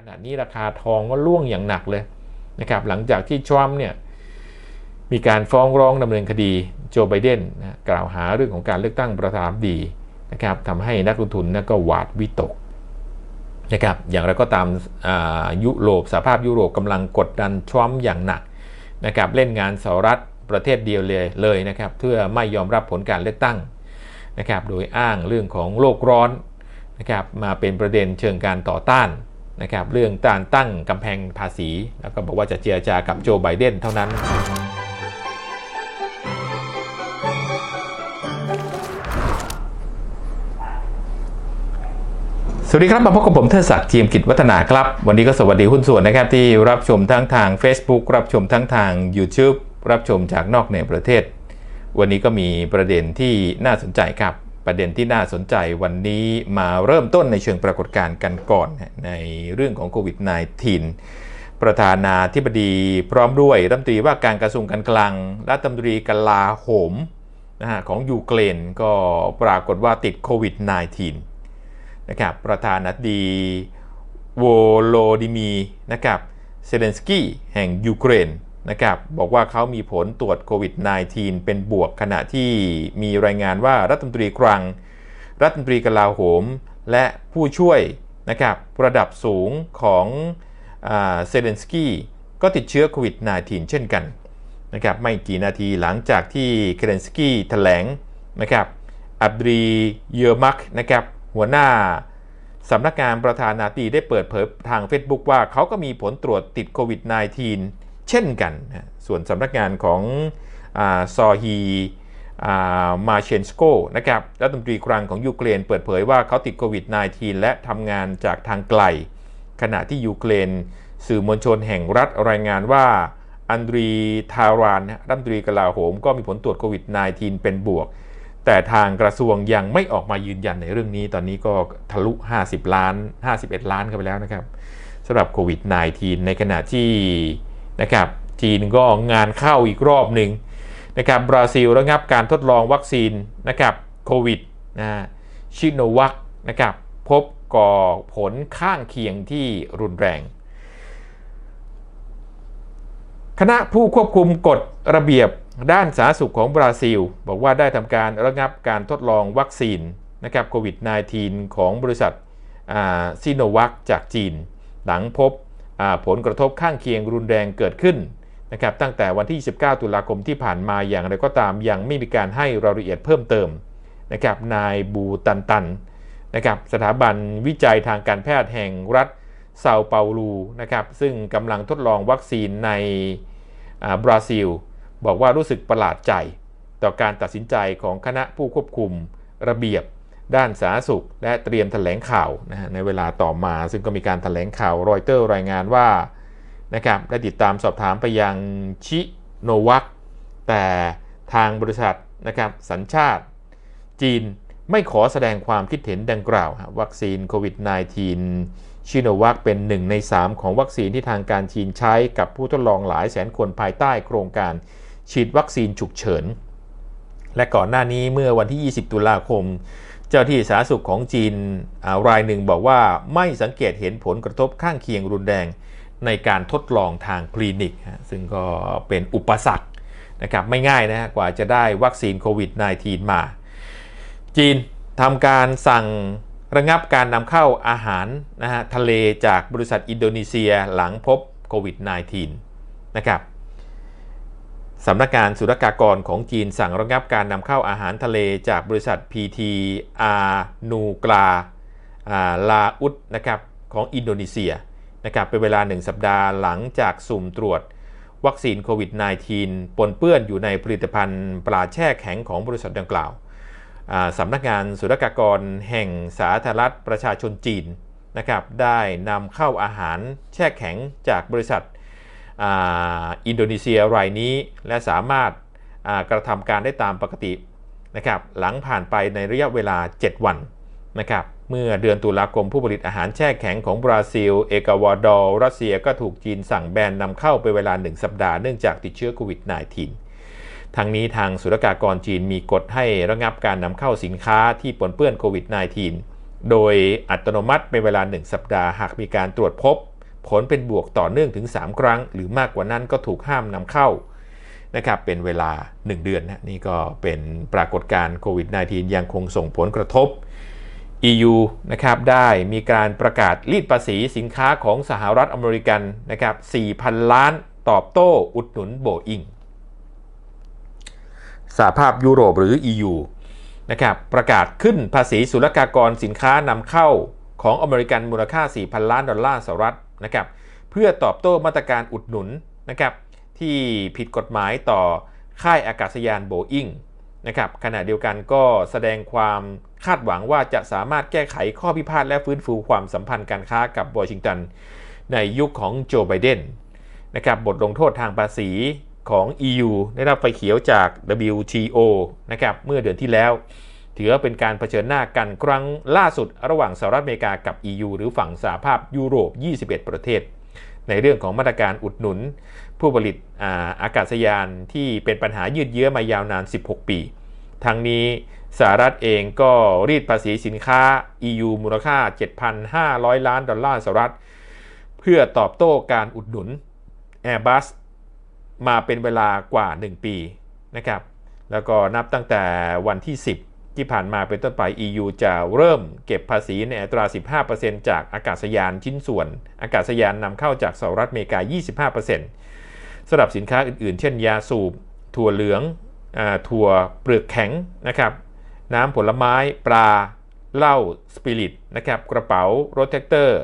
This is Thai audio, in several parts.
ขณะนี้ราคาทองก็ล่วงอย่างหนักเลยนะครับหลังจากที่ทรัมป์เนี่ยมีการฟ้องร้องดำเนินคดีโจไบเดนนะกล่าวหาเรื่องของการเลือกตั้งประธานาธิบดีนะครับทำให้นักลงทุนนะก็หวาดวิตกนะครับอย่างไรก็ตามยุโรปสหภาพยุโรปกำลังกดดันทรัมป์อย่างหนักนะครับเล่นงานสหรัฐประเทศเดียวเลยเลยนะครับเพื่อไม่ยอมรับผลการเลือกตั้งนะครับโดยอ้างเรื่องของโลกร้อนนะครับมาเป็นประเด็นเชิงการต่อต้าน นะครับเรื่องการตั้งกำแพงภาษี แล้วก็บอกว่าจะเจรจากับโจไบเดนเท่านั้น สวัสดีครับ มาพบกับผมเทิดศักดิ์ทีมกิจวัฒนาครับ วันนี้ก็สวัสดีหุ้นส่วนนะครับ ที่รับชมทั้งทาง Facebook รับชมทั้งทาง YouTube รับชมจากนอกในประเทศ วันนี้ก็มีประเด็นที่น่าสนใจครับ ประเด็นที่น่าสนใจวันนี้มาเริ่มต้นในเชิงปรากฏการณ์กันก่อนในเรื่องของโควิด -19 ประธานาธิบดีพร้อมด้วยรัฐมนตรีว่าการกระทรวงการคลังรัฐมนตรีกลาโหมนะฮะของยูเครนก็ปรากฏว่าติดโควิด -19 นะครับประธานาธิบดีโวโลดิมีนะครับเซเลนสกี้แห่งยูเครน นะครับบอกว่าเขามีผลตรวจโควิด -19 เป็นบวกขณะที่มีรายงานว่ารัฐมนตรีคลัง รัฐมนตรีกลาโหม และผู้ช่วยนะครับระดับสูงของเซเลนสกี้ก็ติดเชื้อโควิด -19 เช่นกันนะครับไม่กี่นาทีหลังจากที่เคเลนสกี้แถลงนะครับอับรีเยอร์มักนะครับหัวหน้าสำนักงานประธานาธิบดีได้เปิดเผยทาง Facebook ว่าเขาก็มีผลตรวจติดโควิด -19 เช่นกัน ส่วนสำนักงานของซอฮีมาเชนสโกนะครับรัฐมนตรีคลังของยูเครนเปิดเผยว่าเขาติดโควิด -19 และทำงานจากทางไกล ขณะที่ยูเครนสื่อมวลชนแห่งรัฐรายงานว่าอันดรีทารานรัฐมนตรีกลาโหมก็มีผลตรวจโควิด -19 เป็นบวก แต่ทางกระทรวงยังไม่ออกมายืนยันในเรื่องนี้ ตอนนี้ก็ทะลุ 50 ล้าน 51 ล้านกันไปแล้วนะครับสำหรับโควิด -19 ในขณะที่ นะครับจีนก็งานเข้าอีกรอบหนึ่งนะครับบราซิลระงับการทดลองวัคซีนนะครับโควิดนะชิโนวัคนะครับพบก่อผลข้างเคียงที่รุนแรง คณะผู้ควบคุมกฎระเบียบด้านสาธารณสุขของบราซิล บอกว่าได้ทำการระงับการทดลองวัคซีนนะครับโควิด -19 ของบริษัทซีโนวัคจากจีน หลังพบ ผลกระทบข้างเคียงรุนแรงเกิดขึ้นนะครับตั้งแต่วันที่19ตุลาคมที่ผ่านมาอย่างไรก็ตามยังไม่มีการให้รายละเอียดเพิ่มเติมนะครับนายบูตันตันนะครับสถาบันวิจัยทางการแพทย์แห่งรัฐเซาเปาลูนะครับซึ่งกำลังทดลองวัคซีนในบราซิล บอกว่ารู้สึกประหลาดใจ ต่อการตัดสินใจของคณะผู้ควบคุมระเบียบ ด้านสาธารณสุข และเตรียมแถลงข่าวนะในเวลาต่อมา ซึ่งก็มีการแถลงข่าวรอยเตอร์รายงานว่านะครับได้ติดตามสอบถามไปยังชิโนวัคแต่ทางบริษัทนะครับสัญชาติ จีนไม่ขอแสดงความคิดเห็นดังกล่าว วัคซีนโควิด -19 ชิโนวัคเป็นหนึ่งใน 3 ของวัคซีนที่ทางการจีนใช้กับผู้ทดลองหลายแสนคนภายใต้โครงการฉีดวัคซีนฉุกเฉิน และก่อนหน้านี้เมื่อวันที่ 20 ตุลาคม เจ้าที่สาธารณสุขของจีนรายหนึ่งบอกว่าไม่สังเกตเห็นผลกระทบข้างเคียงรุนแรงในการทดลองทางคลินิก ซึ่งก็เป็นอุปสรรคนะครับไม่ง่ายนะกว่าจะได้วัคซีนโควิด -19 มา จีนทำการสั่งระงับการนำเข้าอาหารนะฮะทะเลจากบริษัทอินโดนีเซียหลังพบโควิด -19 นะครับ สำนักงานสุรกากรของจีนสั่งระงับการนำเข้าอาหารทะเลจากบริษัท PT อานูกลาลาอุดนะครับของอินโดนีเซียนะครับเป็นเวลา 1 สัปดาห์หลังจากสุ่มตรวจ วัคซีนโควิด -19 ปนเปื้อนอยู่ในผลิตภัณฑ์ปลาแช่แข็งของบริษัทดังกล่าวสำนักงานสุรกากรแห่งสาธารณรัฐประชาชนจีนนะครับได้นำเข้าอาหารแช่แข็งจากบริษัท อินโดนีเซียรายนี้และสามารถกระทำการได้ตามปกตินะครับหลังผ่านไปในระยะเวลา 7 วันนะครับเมื่อเดือนตุลาคมผู้ผลิตอาหารแช่แข็งของบราซิล เอกวาดอร์ รัสเซียก็ถูกจีนสั่งแบนนำเข้าไปเวลา 1 สัปดาห์เนื่องจากติดเชื้อโควิด -19 ทางนี้ทางสุรกากรจีนมีกฎให้ระงับการนำเข้าสินค้าที่ปนเปื้อนโควิด -19 โดยอัตโนมัติเป็นเวลา 1 สัปดาห์หากมีการตรวจพบ ผลเป็นบวกต่อเนื่องถึง 3 ครั้ง หรือมากกว่านั้นก็ถูกห้ามนำเข้านะครับเป็นเวลา 1 เดือนนะนี่ก็เป็นปรากฏการณ์โควิด -19 ยังคงส่งผลกระทบ EU นะครับได้มีการประกาศรีดภาษีสินค้าของสหรัฐอเมริกันนะครับ 4,000 ล้านตอบโต้อุดหนุนโบอิงสหภาพยุโรปหรือ EU นะครับประกาศขึ้นภาษีศุลกากรสินค้านำเข้าของอเมริกันมูลค่า 4,000 ล้านดอลลาร์สหรัฐ นะครับเพื่อตอบโต้มาตรการอุดหนุนนะครับที่ผิดกฎหมายต่อค่ายอากาศยานโบอิงนะครับขณะเดียวกันก็แสดงความคาดหวังว่าจะสามารถแก้ไขข้อพิพาทและฟื้นฟูความสัมพันธ์การค้ากับวอชิงตัน ในยุคของโจไบเดนนะครับบทลงโทษทางภาษีของ EU ได้รับไฟเขียวจาก WTO นะครับเมื่อเดือนที่แล้ว ถือว่าเป็นการเผชิญหน้ากันครั้งล่าสุดระหว่างสหรัฐอเมริกากับ EU หรือฝั่งสหภาพยุโรป 21 ประเทศ ในเรื่องของมาตรการอุดหนุน ผู้ผลิตอาอากาศยานที่เป็นปัญหายืดเยื้อมายาวนาน 16 ปี ทั้งนี้สหรัฐเองก็รีดภาษีสินค้า EU มูลค่า 7,500 ล้านดอลลาร์สหรัฐ เพื่อตอบโต้การอุดหนุน Airbus มาเป็นเวลากว่า 1 ปีนะครับ แล้วก็นับตั้งแต่วันที่ 10 ที่ผ่านมาเป็นต้นไป EU จะเริ่มเก็บภาษีในอัตรา 15%จากอากาศยานชิ้นส่วน อากาศยานนำเข้าจากสหรัฐอเมริกา 25%สำหรับสินค้าอื่นๆ เช่นยาสูบ ถั่วเหลืองอถั่วเปลือกแข็งนะครับ น้ำผลไม้ ปลา เหล้า สปิริตนะครับ กระเป๋า รถแท็กเตอร์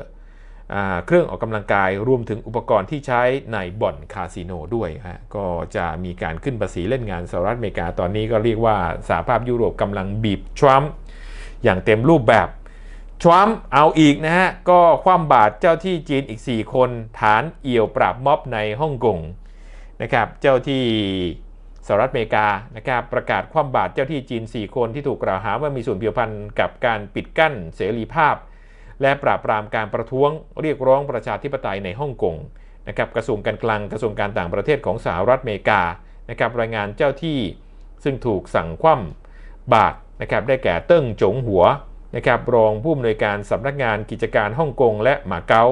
เครื่องออกกำลังกายรวมถึงอุปกรณ์ที่ใช้ในบ่อนคาสิโนด้วยฮะก็จะมีการขึ้นภาษีเล่นงานสหรัฐอเมริกาตอนนี้ก็เรียกว่าสหภาพยุโรปกำลังบีบทรัมป์อย่างเต็มรูปแบบทรัมป์เอาอีกนะฮะ ก็คว่ำบาตรเจ้าที่จีนอีก 4 คนฐานเอี่ยวปราบม็อบในฮ่องกงนะครับเจ้าที่สหรัฐอเมริกานะครับประกาศคว่ำบาตรเจ้าที่จีน 4 คนที่ถูกกล่าวหาว่ามีส่วนเกี่ยวพันกับการปิดกั้นเสรีภาพ และปราบปรามการประท้วงเรียกร้องประชาธิปไตยในฮ่องกงนะครับกระทรวงการคลังกระทรวงการต่างประเทศของสหรัฐอเมริกานะครับรายงานเจ้าที่ซึ่งถูกสั่งคว่ำบาตรนะครับได้แก่เติ้งจงหัวนะครับรองผู้อำนวยการสำนักงานกิจการฮ่องกงและหมาเก๊า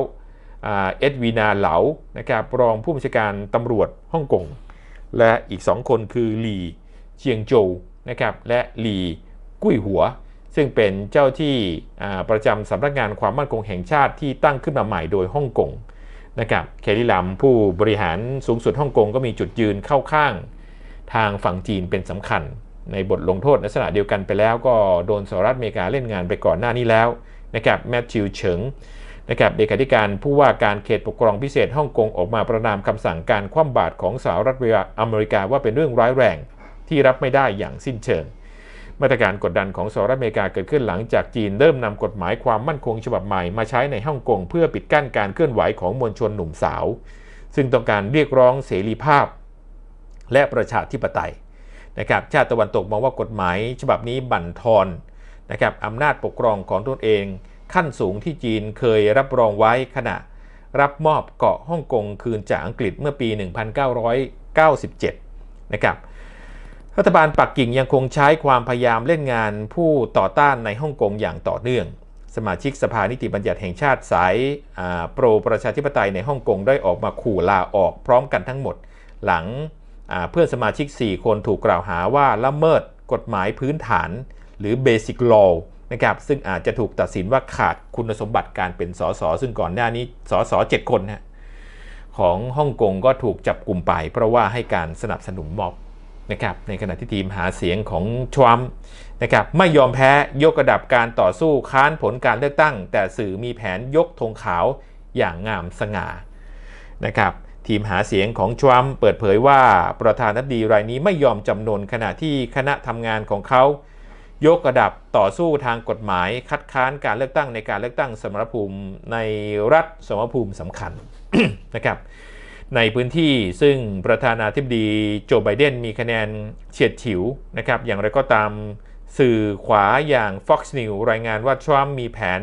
เอ็ดวีนาเหลานะครับรองผู้บัญชาการตำรวจฮ่องกงและอีก 2 คนคือหลีเจียงโจวนะครับและหลีกุ้ยหัว ซึ่งเป็นเจ้าที่ประจำสำนักงานความมั่นคงแห่งชาติที่ตั้งขึ้นมาใหม่โดยฮ่องกงนะครับเคลลี่ลัมผู้บริหารสูงสุดฮ่องกงก็มีจุดยืนเข้าข้าง ทางฝั่งจีนเป็นสำคัญ ในบทลงโทษลักษณะเดียวกันไปแล้วก็โดนสหรัฐอเมริกาเล่นงานไปก่อนหน้านี้แล้วนะครับแมทธิวเฉิงนะครับเลขาธิการผู้ว่าการเขตปกครองพิเศษฮ่องกงออกมาประนามคำสั่งการคว่ำบาตรของสหรัฐอเมริกาว่าเป็นเรื่องร้ายแรงที่รับไม่ได้อย่างสิ้นเชิง มาตรการกดดันของสหรัฐอเมริกาเกิดขึ้นหลังจากจีนเริ่มนำกฎหมายความมั่นคงฉบับใหม่มาใช้ในฮ่องกงเพื่อปิดกั้นการเคลื่อนไหวของมวลชนหนุ่มสาว ซึ่งต้องการเรียกร้องเสรีภาพ และประชาธิปไตยนะครับชาติตะวันตกมองว่ากฎหมายฉบับนี้บั่นทอนนะครับอำนาจปกครองของตนเอง ขั้นสูงที่จีนเคยรับรองไว้ขณะ รับมอบเกาะฮ่องกงคืนจากอังกฤษเมื่อปี 1997 นะครับ รัฐบาลปักกิ่งยังคงใช้ความพยายามเล่นงานผู้ต่อต้านในฮ่องกงอย่างต่อเนื่อง สมาชิกสภานิติบัญญัติแห่งชาติสายโปรประชาธิปไตยในฮ่องกงได้ออกมาขู่ลาออกพร้อมกันทั้งหมด หลังเพื่อนสมาชิก 4 คนถูกกล่าวหาว่าละเมิดกฎหมายพื้นฐาน หรือ Basic Law นะครับซึ่งอาจจะถูกตัดสินว่าขาดคุณสมบัติการเป็นสสซึ่งก่อนหน้านี้สสเจ็ดคนนะของฮ่องกงก็ถูกจับกลุ่มไป เพราะว่าให้การสนับสนุนม็อบ นะครับในขณะที่ทีมหาเสียงของทรัมป์นะครับไม่ยอมแพ้ยกระดับการต่อสู้ค้านผลการเลือกตั้ง แต่สื่อมีแผนยกธงขาวอย่างงามสง่านะครับทีมหาเสียงของทรัมป์เปิดเผยว่าประธานาธิบดีรายนี้ไม่ยอมจำนนขณะที่คณะทำงานของเขา ยกระดับต่อสู้ทางกฎหมาย คัดค้านการเลือกตั้งในการเลือกตั้งสมรภูมิในรัฐสมรภูมิสำคัญนะครับ ในพื้นที่ซึ่งประธานาธิบดีโจไบเดนมีคะแนนเฉียดฉิวนะครับ อย่างไรก็ตามสื่อขวาอย่าง Fox News รายงานว่าทรัมป์มีแผน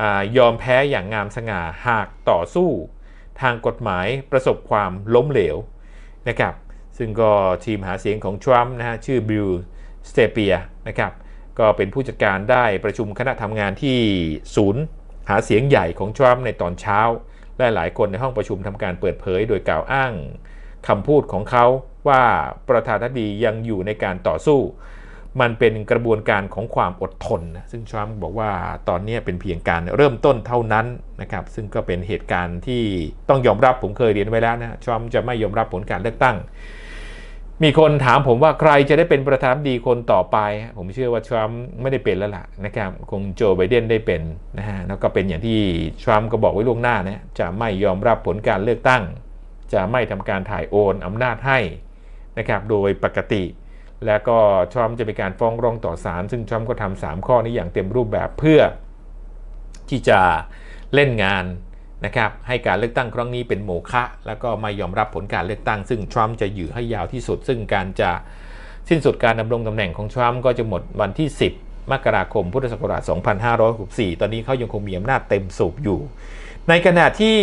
อยอมแพ้อย่างงามสง่าหากต่อสู้ ทางกฎหมายประสบความล้มเหลวนะครับ ซึ่งก็ทีมหาเสียงของทรัมป์นะฮะชื่อบิลสเตเปียนะครับ ก็เป็นผู้จัดการได้ประชุมคณะทำงานที่ศูนย์หาเสียงใหญ่ของทรัมป์ในตอนเช้า และหลายคนในห้องประชุมทำการเปิดเผยโดยกล่าวอ้างคำพูดของเขาว่าประธานาธิบดียังอยู่ในการต่อสู้ มันเป็นกระบวนการของความอดทนนะซึ่งทรัมป์บอกว่าตอนนี้เป็นเพียงการเริ่มต้นเท่านั้นนะครับ ซึ่งก็เป็นเหตุการณ์ที่ต้องยอมรับผมเคยเรียนไว้แล้วนะทรัมป์จะไม่ยอมรับผลการเลือกตั้ง มีคนถามผมว่าใครจะได้เป็นประธานดีคนต่อไป ผมเชื่อว่าทรัมป์ไม่ได้เป็นแล้วล่ะนะครับคงโจไบเดนได้เป็นนะฮะแล้วก็เป็นอย่างที่ทรัมป์ก็บอกไว้ล่วงหน้านะจะไม่ยอมรับผลการเลือกตั้ง จะไม่ทำการถ่ายโอนอำนาจให้นะครับโดยปกติ แล้วก็ทรัมป์จะมีการฟ้องร้องต่อศาลซึ่งทรัมป์ก็ทำสามข้อนี้อย่างเต็มรูปแบบเพื่อที่จะเล่นงาน นะครับให้การเลือกตั้งครั้งนี้เป็นโมฆะแล้วก็ไม่ยอมรับผลการเลือกตั้ง ซึ่งทรัมป์จะยื้อให้ยาวที่สุด ซึ่งการจะสิ้นสุดการดำรงตำแหน่งของทรัมป์ก็จะหมดวันที่ 10 มกราคมพุทธศักราช 2564 ตอนนี้เขายังคงมีอำนาจเต็มสูบอยู่ ในขณะที่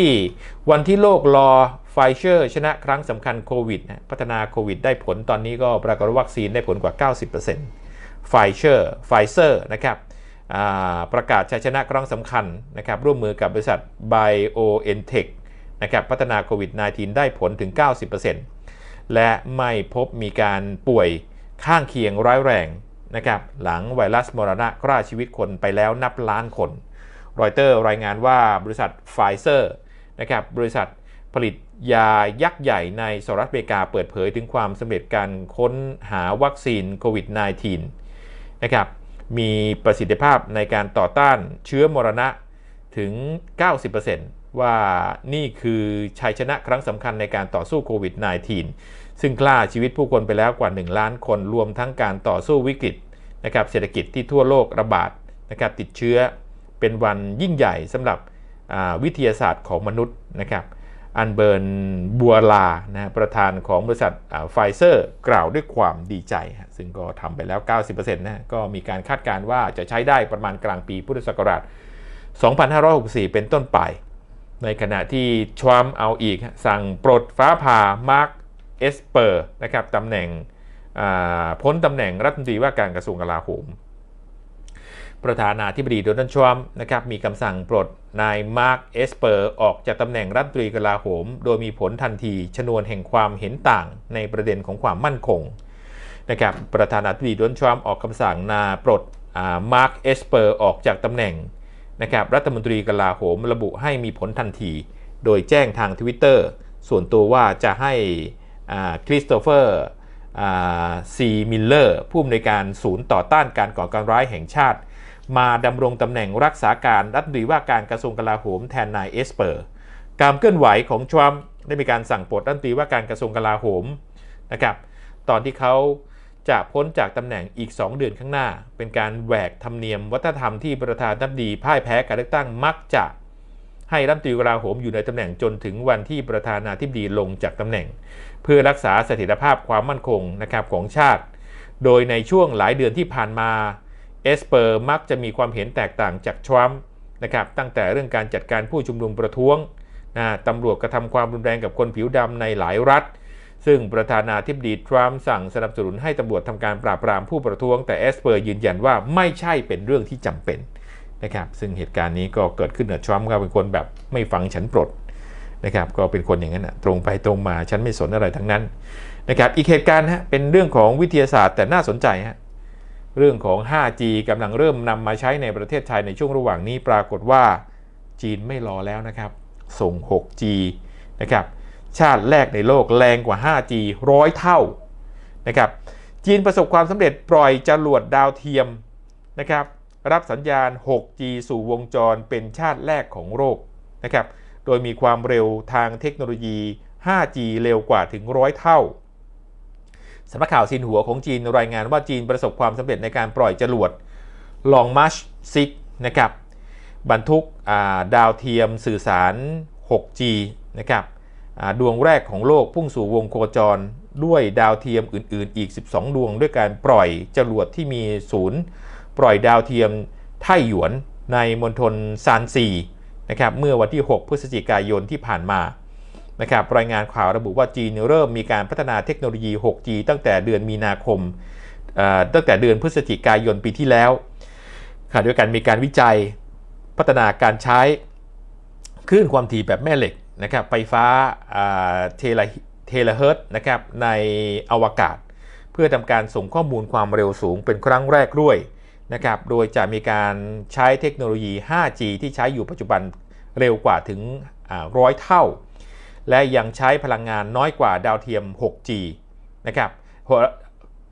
วันที่โลกรอไฟเซอร์ชนะครั้งสำคัญโควิดพัฒนาโควิดได้ผลตอนนี้ก็ปรากฏว่าวัคซีนได้ผลกว่า 90%ไฟเซอร์ไฟเซอร์นะครับ ประกาศชัยชนะครั้งสำคัญนะครับร่วมมือกับบริษัท BioNTech นะครับพัฒนาโควิด -19 ได้ผลถึง 90%และไม่พบมีการป่วยข้างเคียงร้ายแรงนะครับหลังไวรัสมรณะฆ่าชีวิตคนไปแล้วนับล้านคน รอยเตอร์รายงานว่าบริษัทไฟเซอร์นะครับบริษัทผลิตยายักษ์ใหญ่ในสหรัฐอเมริกาเปิดเผยถึงความสำเร็จการค้นหาวัคซีนโควิด -19 นะครับ มีประสิทธิภาพในการต่อต้านเชื้อมรณะถึง 90%ว่านี่คือชัยชนะครั้งสำคัญในการต่อสู้โควิด -19 ซึ่งฆ่าชีวิตผู้คนไปแล้วกว่า 1 ล้านคนรวมทั้งการต่อสู้วิกฤตนะครับเศรษฐกิจที่ทั่วโลกระบาดนะครับติดเชื้อเป็นวันยิ่งใหญ่สำหรับวิทยาศาสตร์ของมนุษย์นะครับ อันเบิร์นบัวลานะประธานของบริษัทไฟเซอร์ กล่าวด้วยความดีใจ ซึ่งก็ทำไปแล้ว 90%นะก็มีการคาดการณ์ว่าจะใช้ได้ประมาณกลางปีพุทธศักราช 2564 เป็นต้นไป ในขณะที่ทรัมเอาอีก สั่งปลดฟ้าผ่ามาร์คเอสเปอร์นะครับตำแหน่งพ้นตำแหน่งรัฐมนตรีว่าการกระทรวงกลาโหม ประธานาธิบดีโดนัลด์ทรัมป์นะครับมีคำสั่งปลดนายมาร์คเอสเปอร์ออกจากตำแหน่งรัฐมนตรีกลาโหม โดยมีผลทันทีชนวนแห่งความเห็นต่างในประเด็นของความมั่นคงนะครับประธานาธิบดีโดนัลด์ทรัมป์ออกคำสั่งนาปลดมาร์คเอสเปอร์ออกจากตำแหน่งนะครับรัฐมนตรีกลาโหมระบุให้มีผลทันที โดยแจ้งทางทวิตเตอร์ส่วนตัวว่าจะให้คริสโตเฟอร์ซีมิลเลอร์ผู้อำนวยการศูนย์ต่อต้านการก่อการร้ายแห่งชาติ มาดำรงตำแหน่งรักษาการรัฐมนตรีว่าการกระทรวงกลาโหมแทนนายเอสเปอร์ การเคลื่อนไหวของทรัมป์ได้มีการสั่งปลดรัฐมนตรีว่าการกระทรวงกลาโหมนะครับตอนที่เขาจะพ้นจากตำแหน่งอีก 2 เดือนข้างหน้า เป็นการแหวกธรรมเนียมวัฒนธรรมที่ประธานาธิบดีพ่ายแพ้การเลือกตั้งมักจะให้รัฐมนตรีกลาโหมอยู่ในตำแหน่งจนถึงวันที่ประธานาธิบดีลงจากตำแหน่ง เพื่อรักษาเสถียรภาพความมั่นคงนะครับของชาติ โดยในช่วงหลายเดือนที่ผ่านมา เอสเปอร์มักจะมีความเห็นแตกต่างจากทรัมป์นะครับตั้งแต่เรื่องการจัดการผู้ชุมนุมประท้วงนะตำรวจกระทำความรุนแรงกับคนผิวดำในหลายรัฐ ซึ่งประธานาธิบดีทรัมป์สั่งสนับสนุนให้ตำรวจทำการปราบปรามผู้ประท้วง แต่เอสเปอร์ยืนยันว่าไม่ใช่เป็นเรื่องที่จำเป็นนะครับซึ่งเหตุการณ์นี้ก็เกิดขึ้นกับทรัมป์ก็เป็นคนแบบไม่ฟังฉันปลดนะครับก็เป็นคนอย่างนั้นนะตรงไปตรงมาฉันไม่สนอะไรทั้งนั้นนะครับอีกเหตุการณ์ฮะเป็นเรื่องของวิทยาศาสตร์แต่น่าสนใจฮะ เรื่องของ 5G กำลังเริ่มนำมาใช้ในประเทศไทยในช่วงระหว่างนี้ปรากฏว่าจีนไม่รอแล้วนะครับ ส่ง 6G นะครับชาติแรกในโลกแรงกว่า 5G ร้อยเท่านะครับจีนประสบความสำเร็จปล่อยจรวดดาวเทียมนะครับรับสัญญาณ 6G สู่วงจรเป็นชาติแรกของโลกนะครับโดยมีความเร็วทางเทคโนโลยี 5G เร็วกว่าถึงร้อยเท่าำนักข่าวซินหัวของจีนรายงานว่าจีนประสบความสำเร็จในการปล่อยจรวดลองมาร์ชซิกนะครับบรรทุกดาวเทียมสื่อสาร 6G นะครับดวงแรกของโลกพุ่งสู่วงโคจรด้วยดาวเทียมอื่น ๆ อีก 12 ดวง ด้วยการปล่อยจรวดที่มีศูนย์ ปล่อยดาวเทียมไต้หยวนในมณฑลซานซีนะครับเมื่อวันที่ 6 พฤศจิกายนที่ผ่านมา นะครับรายงานข่าวระบุว่าจีนเริ่มมีการพัฒนาเทคโนโลยี 6G ตั้งแต่เดือนมีนาคม ตั้งแต่เดือนพฤศจิกายนปีที่แล้วขณะเดียวกันมีการวิจัยพัฒนาการใช้คลื่นความถี่แบบแม่เหล็กนะครับไฟฟ้าเทเลเทเลเฮิรตซ์นะครับในอวกาศ เพื่อทำการส่งข้อมูลความเร็วสูงเป็นครั้งแรกด้วยนะครับโดยจะมีการใช้เทคโนโลยี 5G ที่ใช้อยู่ปัจจุบันเร็วกว่าถึงร้อยเท่า และยังใช้พลังงานน้อยกว่าดาวเทียม 6G นะครับ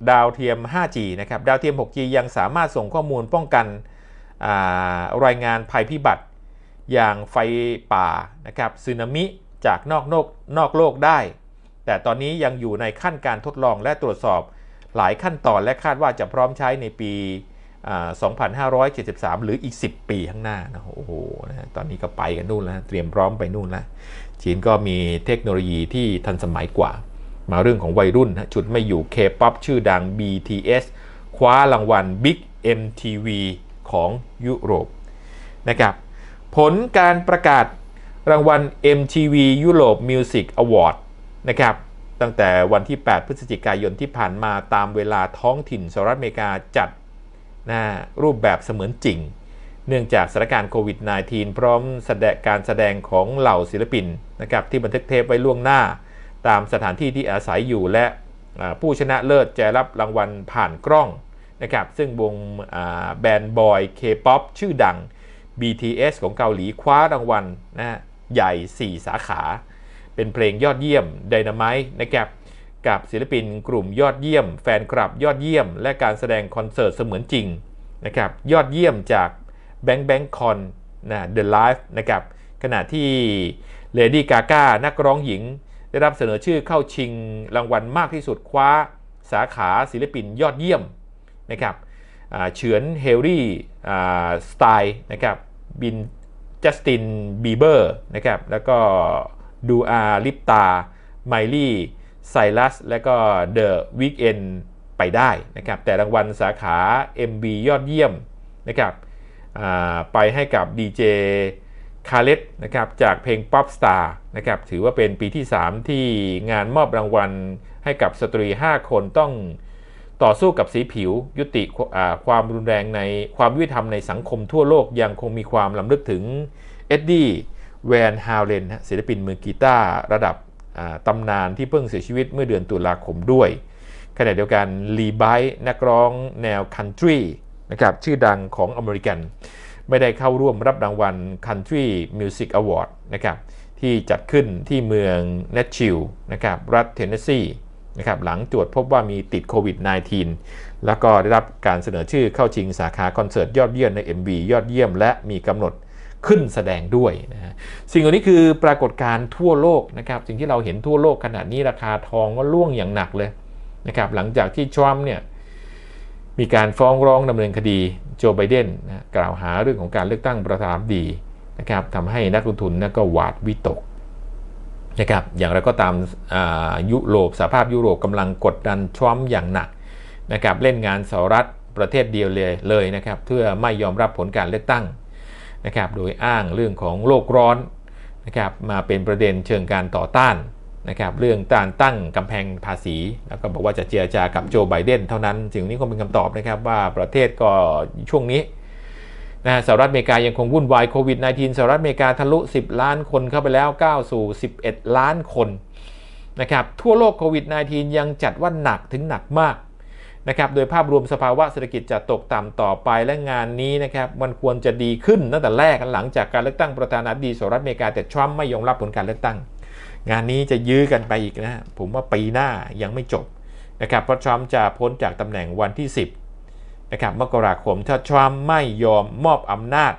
ดาวเทียม 5G นะครับ ดาวเทียม 6G ยังสามารถส่งข้อมูลป้องกันรายงานภัยพิบัติ อย่างไฟป่านะครับสึนามิจากนอกโลกนอกโลกได้ แต่ตอนนี้ยังอยู่ในขั้นการทดลองและตรวจสอบหลายขั้นตอนและคาดว่าจะพร้อมใช้ในปีอ่า2573 หรืออีก 10 ปีข้างหน้านะโอ้โหนะตอนนี้ก็ไปกันนู่นแล้ว เตรียมพร้อมไปนู่นแล้ว จีนก็มีเทคโนโลยีที่ทันสมัยกว่า มาเรื่องของวัยรุ่นนะชุดไม่อยู่ K-POP ชื่อดัง BTS คว้ารางวัล Big MTV ของยุโรปนะครับผลการประกาศรางวัล MTV Europe Music Award นะครับตั้งแต่วันที่ 8 พฤศจิกายนที่ผ่านมาตามเวลาท้องถิ่นสหรัฐอเมริกาจัดนะรูปแบบเสมือนจริง เนื่องจากสถานการณ์โควิด -19 พร้อมแสดงการแสดงของเหล่าศิลปินนะครับที่บันทึกเทปไว้ล่วงหน้า ตามสถานที่ที่อาศัยอยู่และผู้ชนะเลิศจะรับรางวัลผ่านกล้องนะครับซึ่งวงแบนด์บอยเคป๊อปชื่อดัง BTS ของเกาหลีคว้ารางวัลนะใหญ่ 4 สาขา เป็นเพลงยอดเยี่ยม Dynamite นะครับกับศิลปินกลุ่มยอดเยี่ยม แฟนคลับยอดเยี่ยม และการแสดงคอนเสิร์ตเสมือนจริงนะครับยอดเยี่ยมจาก Bang Bang Con นนะ The Live นะครับขณะที่ Lady Gaga นักร้องหญิง ได้รับเสนอชื่อเข้าชิงรางวัลมากที่สุดคว้าสาขาศิลปินยอดเยี่ยมนะครับเฉือนเฮลรี่สไตล์นะครับบินจัสตินบีเบอร์นะครับแล้วก็ดูอาลิปตา ไมลี่ไซลัส และก็เดอะวีคเอนไปได้นะครับแต่รางวัลสาขา MB ยอดเยี่ยมนะครับ ไปให้กับดีเจคาเลตนะครับจากเพลง Pop Star นะครับถือว่าเป็นปีที่ 3 ที่งานมอบรางวัลให้กับสตรี 5 คนต้องต่อสู้กับสีผิว ยุติความรุนแรงในความยุติธรรมในสังคมทั่วโลกยังคงมีความลำลึกถึงเอ็ดดี้แวนฮาวเลนศิลปินมือกีตาร์ระดับตำนานที่เพิ่งเสียชีวิตเมื่อเดือนตุลาคมด้วยขณะเดียวกันลีไบนักร้องแนวคันทรี นะครับชื่อดังของอเมริกัน ไม่ได้เข้าร่วมรับรางวัล Country Music Award นะครับที่จัดขึ้นที่เมืองเนชชิลนะครับรัฐเทนเนสซีนะครับหลังตรวจพบว่ามีติดโควิด -19 แล้วก็ได้รับการเสนอชื่อเข้าชิงสาขาคอนเสิร์ตยอดเยี่ยมใน MV ยอดเยี่ยม และมีกำหนดขึ้นแสดงด้วยนะฮะสิ่งเหล่านี้คือปรากฏการณ์ทั่วโลกนะครับสิ่งที่เราเห็นทั่วโลกขณะนี้ราคาทองก็ล่วงอย่างหนักเลยนะครับหลังจากที่ทรัมป์เนี่ย มีการฟ้องร้องดำเนินคดีโจไบเดนนะกล่าวหาเรื่องของการเลือกตั้งประธานาธิบดีนะครับทำให้นักลงทุนนะก็หวาดวิตกนะครับอย่างไรก็ตามายุโรปสหภาพยุโรปกำลังกดดันทรัมป์อย่างหนักนะครับเล่นงานสหรัฐประเทศเดียวเลยเลยนะครับเพื่อไม่ยอมรับผลการเลือกตั้งนะครับโดยอ้างเรื่องของโลกร้อนนะครับมาเป็นประเด็นเชิงการต่อต้าน นะครับเรื่องการตั้งกำแพงภาษี แล้วก็บอกว่าจะเจรจากับโจไบเดนเท่านั้นสิ่งนี้คงเป็นคำตอบนะครับว่าประเทศก็ช่วงนี้นะสหรัฐอเมริกายังคงวุ่นวายโควิด -19 สหรัฐอเมริกาทะลุ 10 ล้านคนเข้าไปแล้วก้าวสู่ 11 ล้านคนนะครับทั่วโลกโควิด -19 ยังจัดว่าหนักถึงหนักมากนะครับโดยภาพรวมสภาวะเศรษฐกิจจะตกต่ำต่อไปและงานนี้นะครับมันควรจะดีขึ้นตั้งแต่แรกหลังจากการเลือกตั้งประธานาธิบดีสหรัฐอเมริกาแต่ทรัมป์ไม่ยอมรับผลการเลือกตั้ง งานนี้จะยื้อกันไปอีกนะผมว่าปีหน้ายังไม่จบนะครับเพราะทรัมป์จะพ้นจากตำแหน่งวันที่ 10นะครับมกราคมถ้าทรัมป์ไม่ยอมมอบอำนาจ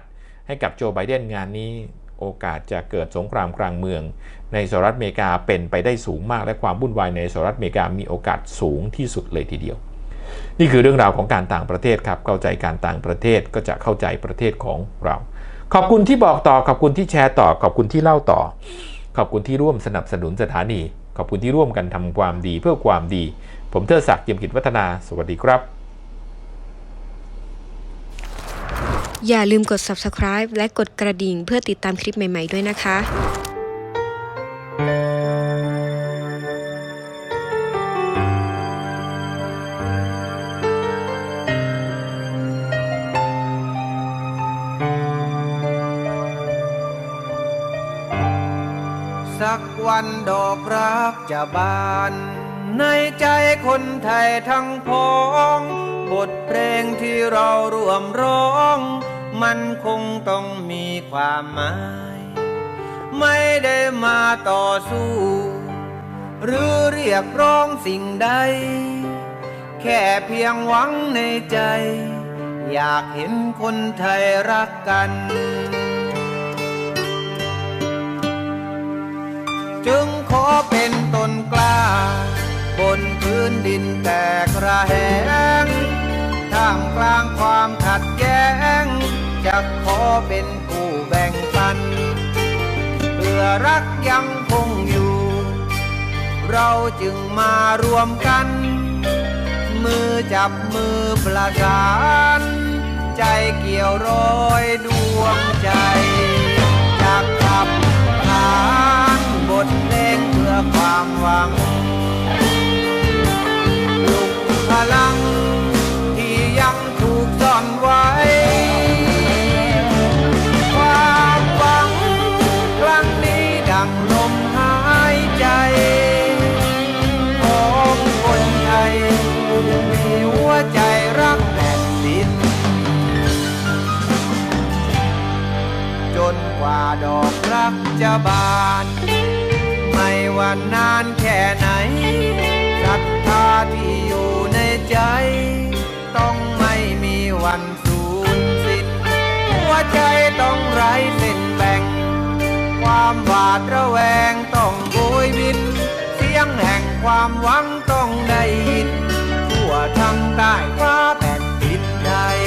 ให้กับโจไบเดนงานนี้โอกาสจะเกิดสงครามกลางเมือง ในสหรัฐอเมริกาเป็นไปได้สูงมาก และความวุ่นวายในสหรัฐอเมริกามีโอกาสสูงที่สุดเลยทีเดียว นี่คือเรื่องราวของการต่างประเทศครับ เข้าใจการต่างประเทศก็จะเข้าใจประเทศของเรา ขอบคุณที่บอกต่อขอบคุณที่แชร์ต่อขอบคุณที่เล่าต่อ ขอบคุณที่ร่วมสนับสนุนสถานี ขอบคุณที่ร่วมกันทำความดีเพื่อความดี ผมเทิดศักดิ์เยี่ยมกิจวัฒนา สวัสดีครับ อย่าลืมกด subscribe และกดกระดิ่งเพื่อติดตามคลิปใหม่ ๆ ด้วยนะคะ วันดอกรักจะบาน ในใจคนไทยทั้งพ้อง บทเพลงที่เราร่วมร้อง มันคงต้องมีความหมาย ไม่ได้มาต่อสู้ หรือเรียกร้องสิ่งใด แค่เพียงหวังในใจ อยากเห็นคนไทยรักกัน จึงขอเป็นตนกล้า บนพื้นดินแตกระแหงท่ามกลางความขัดแย้ง จะขอเป็นผู้แบ่งปัน เพื่อรักยังคงอยู่ เราจึงมารวมกัน มือจับมือประสาน ใจเกี่ยวร้อยดวงใจ ทเพลงเพื่อความหวังปลุกพลังที่ยังถูกซ่อนไว้ ความหวังครั้งนี้ดังลมหายใจของคนไทยมีหัวใจรักแผ่นดินจนกว่าดอกรักจะบาน ว่านานแค่ไหนศรัทธาที่อยู่ในใจ ต้องไม่มีวันสูญสิ้นหัวใจต้องไร้เส้นแบ่ง ความหวาดระแวงต้องโบยบิน เสียงแห่งความหวังต้องได้ยินทั่วทั้งใต้ฟ้าแผ่นดินไทย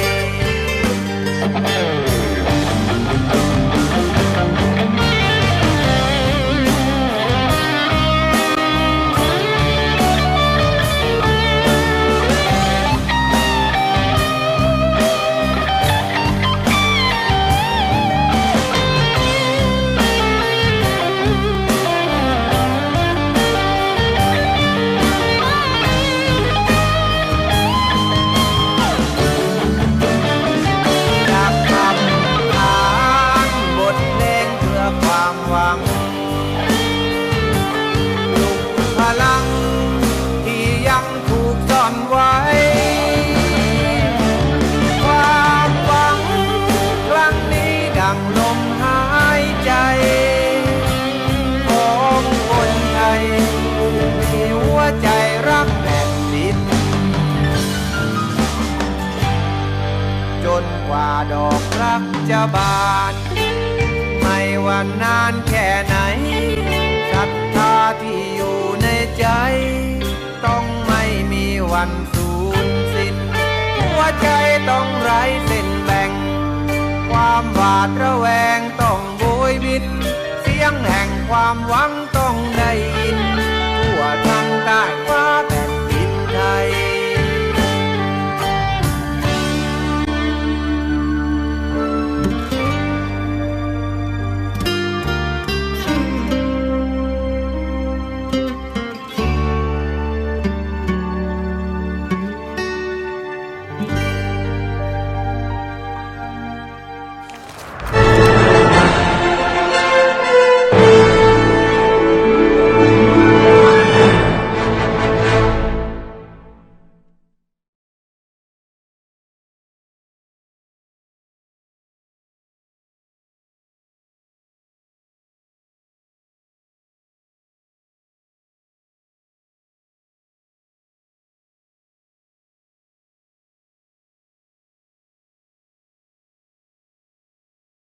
นี้ดังลมหายใจของคนไทยมีหัวใจรักแผ่นดิน จนกว่าดอกรักจะบาน ไม่ว่านานแค่ไหนศรัทธาที่อยู่ในใจ ต้องไม่มีวันสูญสิ้น หัวใจต้องไร้เส้น ความหวาดระแวงต้องโวยบิดเสียงแห่งความหวังต้องได้ยินทั่วทั้งกายฟ้า